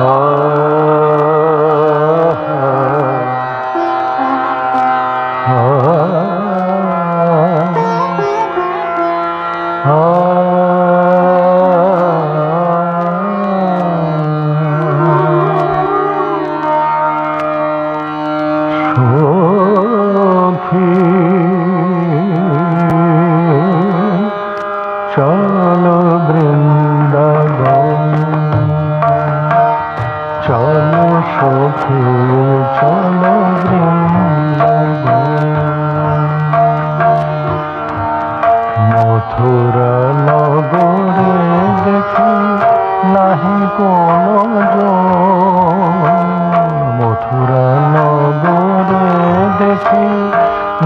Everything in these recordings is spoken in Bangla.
হয়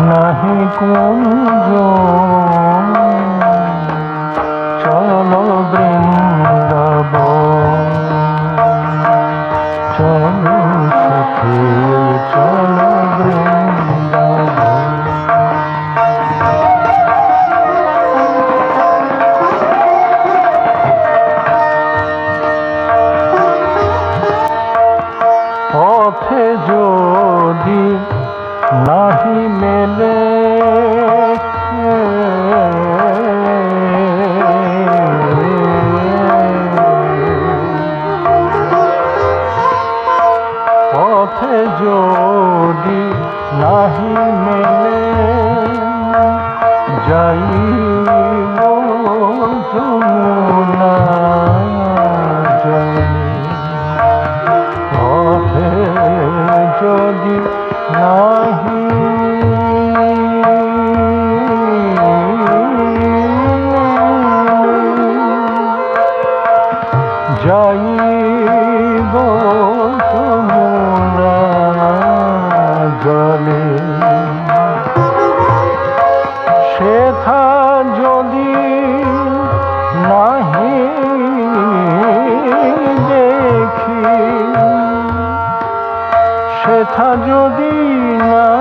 নাহি কোন চলো যাইব তোমরা জলে। সেথা যদি নাহি দেখি সেথা যদি না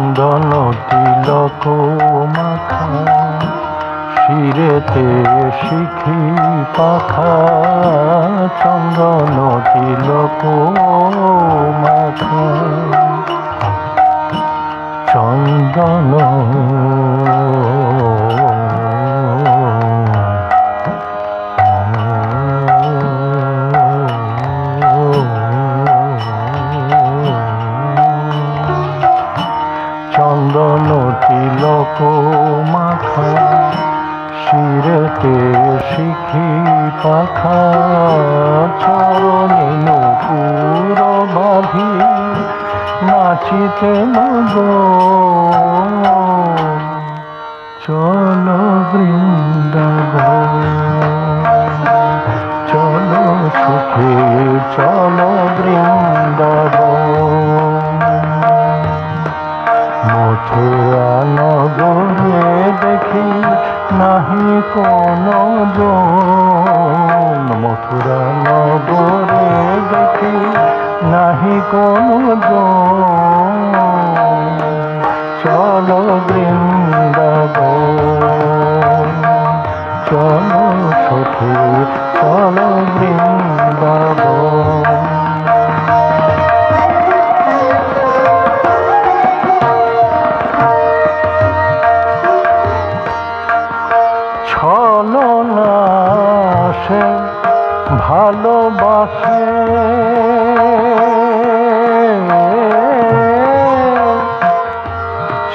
চন্দন তিলক মাথা শিরেতে শিখি পাখা। চন্দন তিলক মাথা চন্দন মাখা শিরতে শিখি পাখা চরণে নপুর বাঁধি নাচিতে মগ। চল বৃন্দাবন। কোনো জন মথুরা নগরে দেখি নাহি কোনো জন চলো বৃন্দাবন চলো সখী চলো বৃন্দাবন। ভালোবাসে।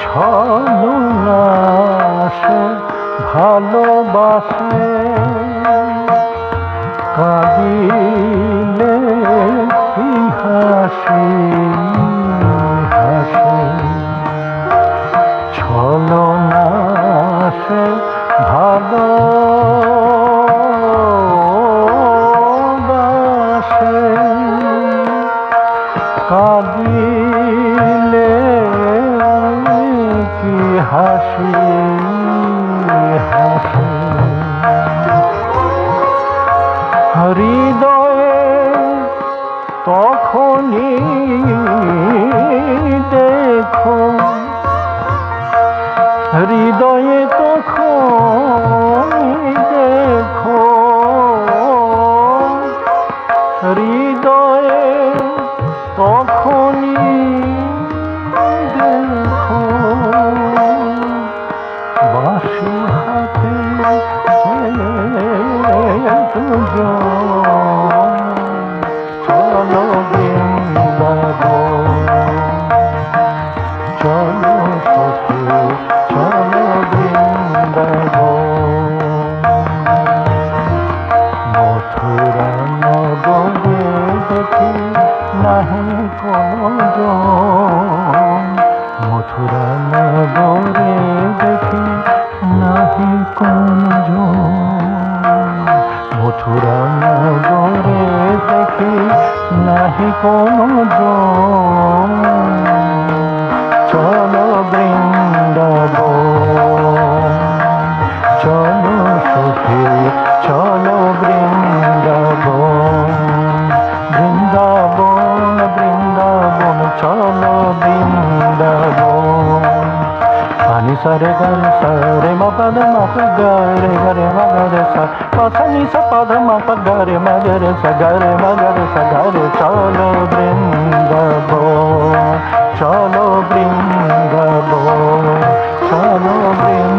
ছলো না সে ভালোবাসে। হৃদয়ে তখন দেখো হৃদয়ে তখনই দেখো। বাসি হাতে দুজন মথুরা নগরে দেখি নাহি কোনো চলো বৃন্দাবন চলো সখী চলো సరే గరి సరే మపద మప గరి గరి మగర స పసని స పద మప గరి మగర స గరి మగర స గరి చలో బృందబో చలో బృందబో చలో బృంద